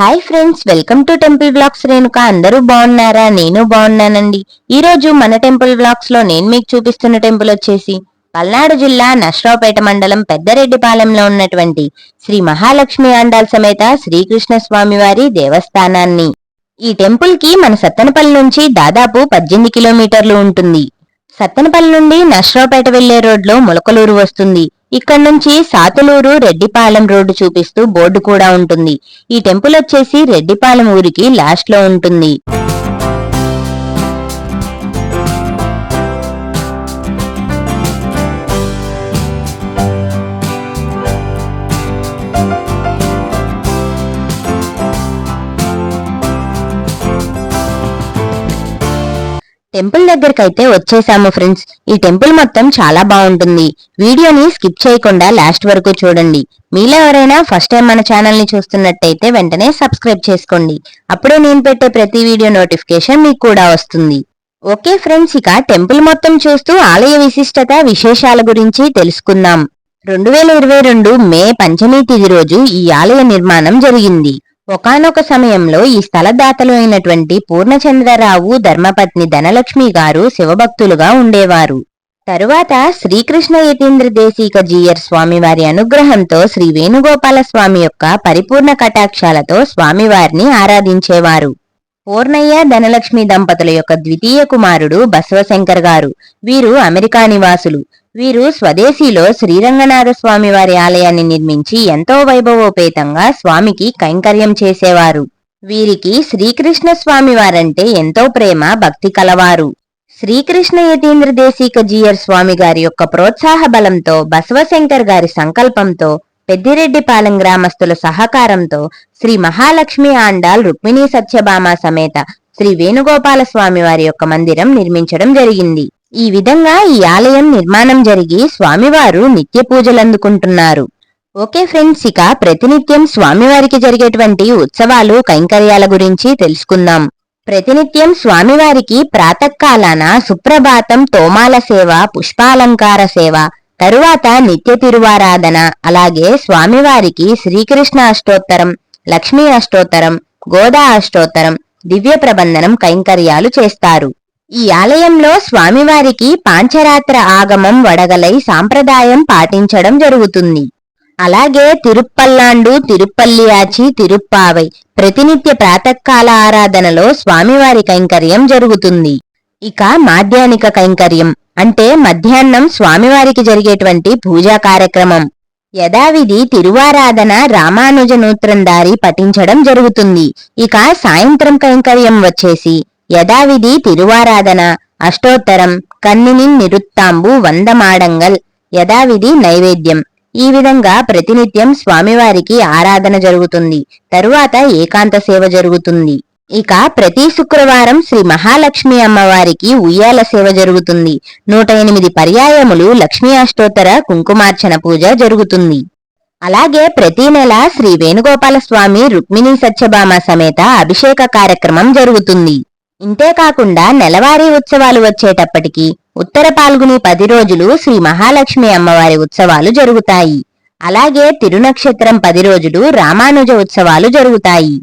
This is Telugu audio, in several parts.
Hi friends welcome to temple blogs Renuka అందరూ బాగున్నారా? నేను బాగున్నానండి. ఈ రోజు మన టెంపుల్ బ్లాగ్స్లో నేను మీకు చూపిస్తున్న టెంపుల్ వచ్చేసి పల్నాడు జిల్లా నష్రావుపేట మండలం పెద్దరెడ్డిపాలెంలో ఉన్నటువంటి శ్రీ మహాలక్ష్మి ఆండాల్ సమేత శ్రీకృష్ణ స్వామివారి దేవస్థానాన్ని. ఈ టెంపుల్కి మన సత్తెనపల్లి నుంచి దాదాపు పద్దెనిమిది కిలోమీటర్లు ఉంటుంది. సత్తెనపల్లి నుండి నష్రావుపేట వెళ్ళే రోడ్లో ములకలూరు వస్తుంది. ఇక్కడ నుంచి సాతులూరు రెడ్డిపాలెం రోడ్డు చూపిస్తూ బోర్డు కూడా ఉంటుంది. ఈ టెంపుల్ వచ్చేసి రెడ్డిపాలెం ఊరికి లాస్ట్లో ఉంటుంది. టెంపుల్ దగ్గరకైతే వచ్చేసాము ఫ్రెండ్స్. ఈ టెంపుల్ మొత్తం చాలా బాగుంటుంది. వీడియోని స్కిప్ చేయకుండా లాస్ట్ వరకు చూడండి. మీలో ఎవరైనా ఫస్ట్ టైం మన ఛానల్ని చూస్తున్నట్టయితే వెంటనే సబ్స్క్రైబ్ చేసుకోండి. అప్పుడే నేను పెట్టే ప్రతి వీడియో నోటిఫికేషన్ మీకు కూడా వస్తుంది. ఓకే ఫ్రెండ్స్ ఇక టెంపుల్ మొత్తం చూస్తూ ఆలయ విశిష్టత విశేషాల గురించి తెలుసుకుందాం. రెండు వేల ఇరవై రెండు మే పంచమి తిది రోజు ఈ ఆలయ నిర్మాణం జరిగింది. ఒకానొక సమయంలో ఈ స్థలదాతలు అయినటువంటి పూర్ణచంద్రరావు ధర్మపత్ని ధనలక్ష్మి గారు శివభక్తులుగా ఉండేవారు. తరువాత శ్రీకృష్ణ యతీంద్ర దేశీక జీయర్ స్వామివారి అనుగ్రహంతో శ్రీ వేణుగోపాల స్వామి యొక్క పరిపూర్ణ కటాక్షాలతో స్వామివారిని ఆరాధించేవారు. పూర్ణయ్య ధనలక్ష్మి దంపతుల యొక్క ద్వితీయ కుమారుడు బసవశంకర్ గారు. వీరు అమెరికా నివాసులు. వీరు స్వదేశీలో శ్రీరంగనాథ స్వామి వారి ఆలయాన్ని నిర్మించి ఎంతో వైభవోపేతంగా స్వామికి కైంకర్యం చేసేవారు. వీరికి శ్రీకృష్ణ స్వామి వారంటే ఎంతో ప్రేమ భక్తి కలవారు. శ్రీకృష్ణ యతీంద్ర దేశిక జీయర్ స్వామి గారి యొక్క ప్రోత్సాహ బలంతో బసవశంకర్ గారి సంకల్పంతో పెద్దిరెడ్డిపాలెం గ్రామస్తుల సహకారంతో శ్రీ మహాలక్ష్మి ఆండాల్ రుక్మిణీ సత్యభామ సమేత శ్రీ వేణుగోపాల స్వామి వారి యొక్క మందిరం నిర్మించడం జరిగింది. ఈ విధంగా ఈ ఆలయం నిర్మాణం జరిగి స్వామివారు నిత్య పూజలందుకుంటున్నారు ఓకే ఫ్రెండ్స్ ఇక ప్రతినిత్యం స్వామివారికి జరిగేటువంటి ఉత్సవాలు కైంకర్యాల గురించి తెలుసుకుందాం. ప్రతినిత్యం స్వామివారికి ప్రాతకాలాన సుప్రభాతం తోమాల సేవ పుష్పాలంకార సేవ తరువాత నిత్య తిరువారాధన అలాగే స్వామివారికి శ్రీకృష్ణ అష్టోత్తరం లక్ష్మీ అష్టోత్తరం గోదా అష్టోత్తరం దివ్య ప్రబంధనం కైంకర్యాలు చేస్తారు. ఈ ఆలయంలో స్వామివారికి పాంచరాత్ర ఆగమం వడగలై సాంప్రదాయం పాటించడం జరుగుతుంది. అలాగే తిరుప్పల్లాండు తిరుప్పల్లియాచి తిరుప్పావై ప్రతినిత్య ప్రాతకాల ఆరాధనలో స్వామివారి కైంకర్యం జరుగుతుంది. ఇక మాధ్యానిక కైంకర్యం అంటే మధ్యాహ్నం స్వామివారికి జరిగేటువంటి పూజా కార్యక్రమం. యథావిధి తిరువారాధన రామానుజ నూత్రం దారి పఠించడం జరుగుతుంది. ఇక సాయంత్రం కైంకర్యం వచ్చేసి యథావిధి తిరువారాధన అష్టోత్తరం కన్నిని నిరుత్తాంబు వందమాడంగల్ యథావిధి నైవేద్యం. ఈ విధంగా ప్రతినిత్యం స్వామివారికి ఆరాధన జరుగుతుంది. తరువాత ఏకాంత సేవ జరుగుతుంది. ఇక ప్రతి శుక్రవారం శ్రీ మహాలక్ష్మి అమ్మవారికి ఉయ్యాల సేవ జరుగుతుంది. నూట ఎనిమిది పర్యాయములు లక్ష్మీ అష్టోత్తర కుంకుమార్చన పూజ జరుగుతుంది. అలాగే ప్రతి నెల శ్రీ వేణుగోపాల స్వామి రుక్మిణీ సత్యభామ సమేత అభిషేక కార్యక్రమం జరుగుతుంది. ఇంతేకాకుండా నెలవారీ ఉత్సవాలు వచ్చేటప్పటికి ఉత్తర పాల్గొని పది రోజులు శ్రీ మహాలక్ష్మి అమ్మవారి ఉత్సవాలు జరుగుతాయి. అలాగే తిరునక్షత్రం పది రోజులు రామానుజ ఉత్సవాలు జరుగుతాయి.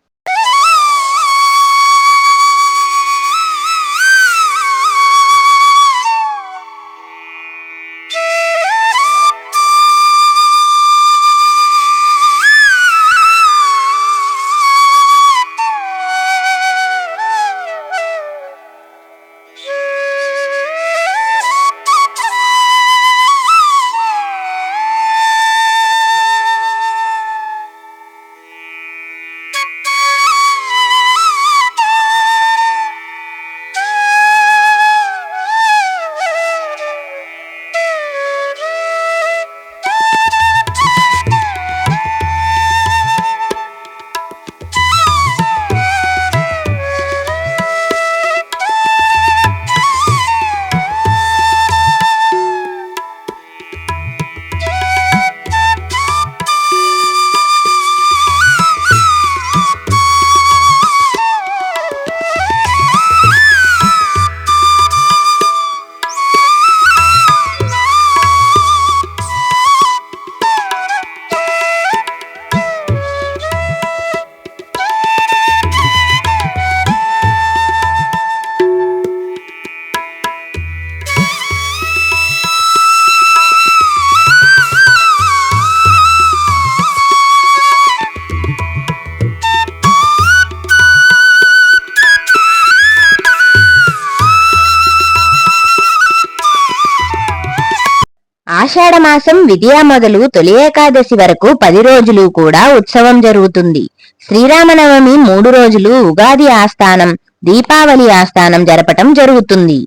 ఆషాఢమాసం విద్యా మొదలు తొలి ఏకాదశి వరకు పది రోజులు కూడా ఉత్సవం జరుగుతుంది. శ్రీరామనవమి మూడు రోజులు ఉగాది ఆస్థానం దీపావళి ఆస్థానం జరపటం జరుగుతుంది.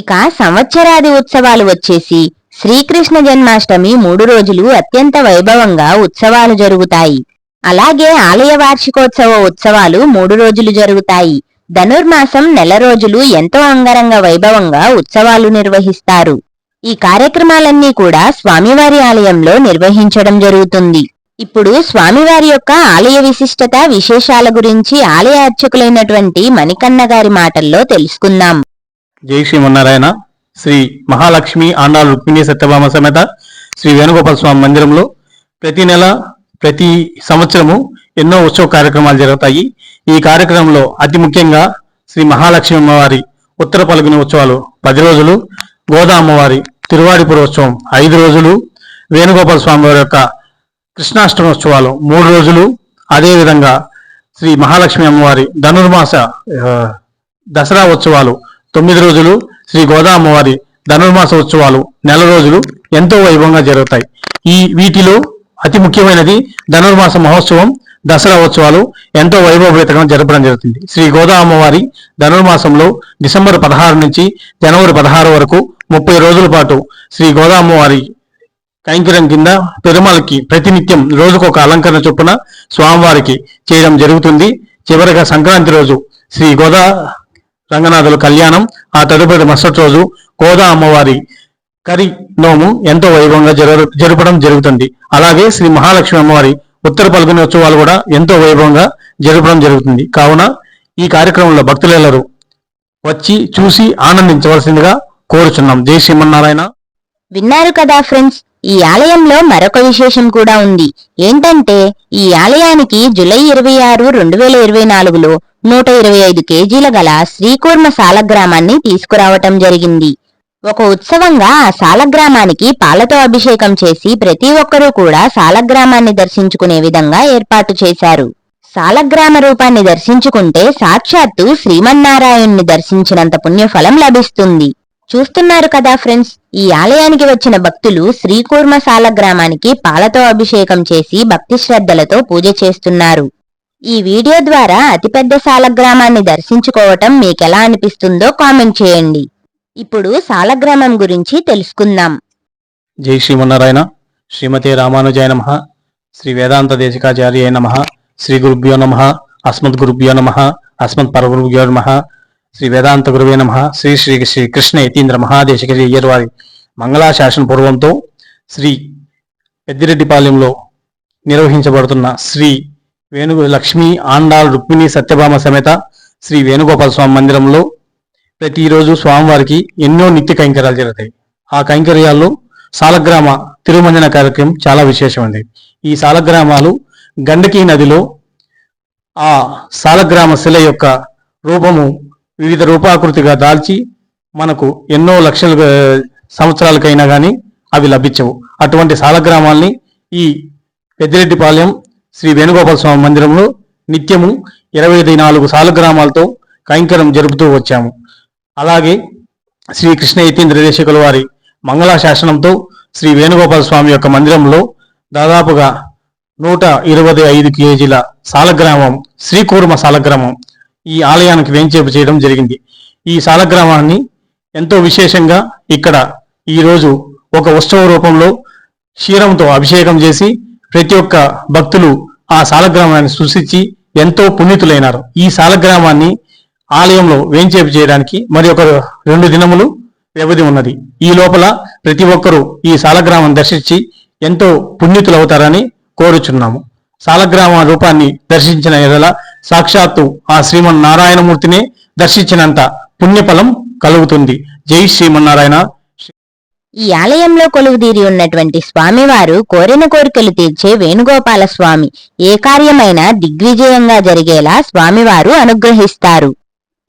ఇక సంవత్సరాది ఉత్సవాలు వచ్చేసి శ్రీకృష్ణ జన్మాష్టమి మూడు రోజులు అత్యంత వైభవంగా ఉత్సవాలు జరుగుతాయి. అలాగే ఆలయ వార్షికోత్సవ ఉత్సవాలు మూడు రోజులు జరుగుతాయి. ధనుర్మాసం నెల రోజులు ఎంతో అంగరంగ వైభవంగా ఉత్సవాలు నిర్వహిస్తారు. ఈ కార్యక్రమాలన్నీ కూడా స్వామివారి ఆలయంలో నిర్వహించడం జరుగుతుంది. ఇప్పుడు స్వామివారి యొక్క ఆలయ విశిష్టత విశేషాల గురించి ఆలయ అర్చకులైనటువంటి మణికన్న గారి మాటల్లో తెలుసుకుందాం. జై శ్రీమన్నారాయణ. శ్రీ మహాలక్ష్మి ఆండాల్ రుక్మిణి సత్యభామ సమేత శ్రీ వేణుగోపాల స్వామి మందిరంలో ప్రతి నెల ప్రతి సంవత్సరము ఎన్నో ఉత్సవ కార్యక్రమాలు జరుగుతాయి. ఈ కార్యక్రమంలో అతి ముఖ్యంగా శ్రీ మహాలక్ష్మి అమ్మవారి ఉత్తర పలుగుని ఉత్సవాలు పది రోజులు గోదా అమ్మవారి పురోత్సవం ఐదు రోజులు వేణుగోపాల స్వామి వారి యొక్క కృష్ణాష్టమోత్సవాలు మూడు రోజులు అదేవిధంగా శ్రీ మహాలక్ష్మి అమ్మవారి ధనుర్మాస దసరా ఉత్సవాలు తొమ్మిది రోజులు శ్రీ గోదా అమ్మవారి ధనుర్మాస ఉత్సవాలు నెల రోజులు ఎంతో వైభవంగా జరుగుతాయి. ఈ వీటిలో అతి ముఖ్యమైనది ధనుర్మాస మహోత్సవం దసరా ఉత్సవాలు ఎంతో వైభవపేతంగా జరపడం జరుగుతుంది. శ్రీ గోదా అమ్మవారి ధనుర్మాసంలో డిసెంబర్ పదహారు నుంచి జనవరి పదహారు వరకు ముప్పై రోజుల పాటు శ్రీ గోదా కైంకర్యం కింద పెరుమలకి ప్రతినిత్యం రోజుకొక అలంకరణ చొప్పున స్వామివారికి చేయడం జరుగుతుంది. చివరిగా సంక్రాంతి రోజు శ్రీ గోదా రంగనాథుల కళ్యాణం ఆ తదుపరి మరుసటి రోజు గోదా అమ్మవారి కరి నోము ఎంతో వైభవంగా జరపడం జరుగుతుంది. అలాగే శ్రీ మహాలక్ష్మి అమ్మవారి ఉత్తర పల్గొని ఉత్సవాలు కూడా ఎంతో వైభవంగా జరపడం జరుగుతుంది. కావున ఈ కార్యక్రమంలో భక్తులెల్లరూ వచ్చి చూసి ఆనందించవలసిందిగా కోరుచున్నాం. జై శ్రీమన్నారాయణ. విన్నారు కదా ఫ్రెండ్స్ ఈ ఆలయంలో మరొక విశేషం కూడా ఉంది. ఏంటంటే ఈ ఆలయానికి జులై ఇరవై ఆరు రెండు వేల ఇరవై నాలుగులో నూట ఇరవై ఐదు కేజీల గల శ్రీకూర్మ సాలగ్రామాన్ని తీసుకురావటం జరిగింది. ఒక ఉత్సవంగా ఆ సాలగ్రామానికి పాలతో అభిషేకం చేసి ప్రతి ఒక్కరూ కూడా సాలగ్రామాన్ని దర్శించుకునే విధంగా ఏర్పాటు చేశారు. సాలగ్రామ రూపాన్ని దర్శించుకుంటే సాక్షాత్తు శ్రీమన్నారాయణ్ణి దర్శించినంత పుణ్యఫలం లభిస్తుంది. చూస్తున్నారు కదా ఫ్రెండ్స్. ఈ ఆలయానికి వచ్చిన భక్తులు శ్రీకూర్మ గ్రామానికి పాలతో అభిషేకం చేసి భక్తి శ్రద్ధలతో పూజ చేస్తున్నారు. ఈ వీడియో ద్వారా అతిపెద్ద సాలగ్రామాన్ని దర్శించుకోవటం మీకెలా అనిపిస్తుందో కామెంట్ చేయండి. ఇప్పుడు సాలగ్రామం గురించి తెలుసుకుందాం. జై శ్రీమన్నారాయణ. శ్రీమతి రామానుజాయ నమ. శ్రీ వేదాంత దేశికాచార్య నమ. శ్రీ గురుభ్యో నమ. అస్మద్ గురుభ్యో నమ. అస్మద్ పరగురుభ్యో నమ. శ్రీ వేదాంత గురువే నమ. శ్రీ శ్రీ శ్రీ కృష్ణ యతీంద్ర మహాదేశికరి అయ్యర్ వారి మంగళాశాసన పూర్వంతో శ్రీ పెద్దిరెడ్డిపాలెంలో నిర్వహించబడుతున్న శ్రీ వేణు లక్ష్మీ ఆండాల్ రుక్మిణి సత్యభామ సమేత శ్రీ వేణుగోపాల స్వామి మందిరంలో ప్రతిరోజు స్వామివారికి ఎన్నో నిత్య కైంకర్యాలు జరుగుతాయి. ఆ కైంకర్యాల్లో సాలగ్రామ తిరుమంజన కార్యక్రమం చాలా విశేషమైంది ఈ సాలగ్రామాలు గండకీ నదిలో ఆ సాలగ్రామ శిల యొక్క రూపము వివిధ రూపాకృతిగా దాల్చి మనకు ఎన్నో లక్షల సంవత్సరాలకైనా కానీ అవి లభించవు. అటువంటి సాలగ్రామాల్ని ఈ పెద్దిరెడ్డిపాలెం శ్రీ వేణుగోపాల స్వామి మందిరంలో నిత్యము ఇరవై ఐదు నాలుగు సాలగ్రామాలతో కైంకర్యం జరుపుతూ వచ్చాము. అలాగే శ్రీ కృష్ణ యతీంద్ర దేశకుల వారి మంగళాశాసనంతో శ్రీ వేణుగోపాల స్వామి యొక్క మందిరంలో దాదాపుగా నూట ఇరవై ఐదు కేజీల సాలగ్రామం శ్రీకూర్మ సాలగ్రామం ఈ ఆలయానికి వేంచేపు చేయడం జరిగింది. ఈ సాలగ్రామాన్ని ఎంతో విశేషంగా ఇక్కడ ఈరోజు ఒక ఉత్సవ రూపంలో క్షీరంతో అభిషేకం చేసి ప్రతి ఒక్క భక్తులు ఆ సాలగ్రామాన్ని సృష్టించి ఎంతో పుణ్యతులైనారు. ఈ సాలగ్రామాన్ని ఆలయంలో వేంచేపు చేయడానికి మరి ఒక రెండు దినములు వ్యవధి ఉన్నది. ఈ లోపల ప్రతి ఒక్కరూ ఈ సాలగ్రామం దర్శించి ఎంతో పుణ్యతులవుతారని కోరుచున్నాము. సాలగ్రామ రూపాన్ని దర్శించిన ఎడల సాక్షాత్తు ఆ శ్రీమన్నారాయణమూర్తిని దర్శించినంత పుణ్యఫలం కలుగుతుంది. జై శ్రీమన్నారాయణ. ఈ ఆలయంలో కొలువుదీరి ఉన్నటువంటి స్వామివారు కోరిన కోరికలు తీర్చే వేణుగోపాల స్వామి ఏ కార్యమైనా దిగ్విజయంగా జరిగేలా స్వామివారు అనుగ్రహిస్తారు.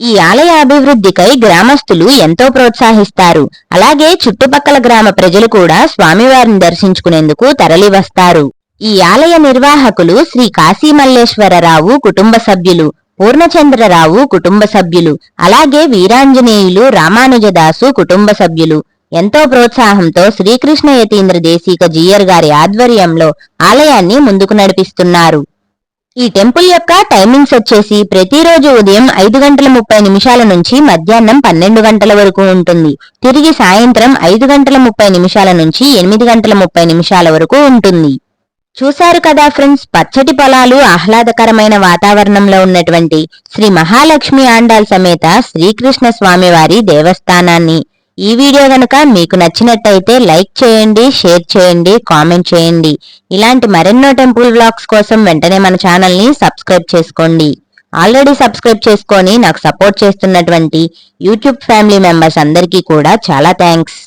ఈ ఆలయ అభివృద్ధికై గ్రామస్తులు ఎంతో ప్రోత్సహిస్తారు. అలాగే చుట్టుపక్కల గ్రామ ప్రజలు కూడా స్వామివారిని దర్శించుకునేందుకు తరలివస్తారు. ఈ ఆలయ నిర్వాహకులు శ్రీ కాశీమల్లేశ్వరరావు కుటుంబ సభ్యులు పూర్ణచంద్రరావు కుటుంబ సభ్యులు అలాగే వీరాంజనేయులు రామానుజదాసు కుటుంబ సభ్యులు. ఎంతో ప్రోత్సాహంతో శ్రీకృష్ణ యతీంద్ర దేశిక జీయర్ గారి ఆధ్వర్యంలో ఆలయాన్ని ముందుకు నడిపిస్తున్నారు. ఈ టెంపుల్ యొక్క టైమింగ్స్ వచ్చేసి ప్రతిరోజు ఉదయం ఐదు గంటల ముప్పై నిమిషాల నుంచి మధ్యాహ్నం పన్నెండు గంటల వరకు ఉంటుంది. తిరిగి సాయంత్రం ఐదు గంటల ముప్పై నిమిషాల నుంచి ఎనిమిది గంటల ముప్పై నిమిషాల వరకు ఉంటుంది. చూశారు కదా ఫ్రెండ్స్ పచ్చటి పొలాలు ఆహ్లాదకరమైన వాతావరణంలో ఉన్నటువంటి శ్రీ మహాలక్ష్మి ఆండాల్ సమేత శ్రీకృష్ణ స్వామి వారి దేవస్థానాన్ని. ఈ వీడియో గనుక మీకు నచ్చినట్టయితే లైక్ చేయండి షేర్ చేయండి కామెంట్ చేయండి. ఇలాంటి మరెన్నో టెంపుల్ వ్లాగ్స్ కోసం వెంటనే మన ఛానల్ని సబ్స్క్రైబ్ చేసుకోండి. ఆల్రెడీ సబ్స్క్రైబ్ చేసుకొని నాకు సపోర్ట్ చేస్తున్నటువంటి యూట్యూబ్ ఫ్యామిలీ మెంబర్స్ అందరికీ కూడా చాలా థ్యాంక్స్.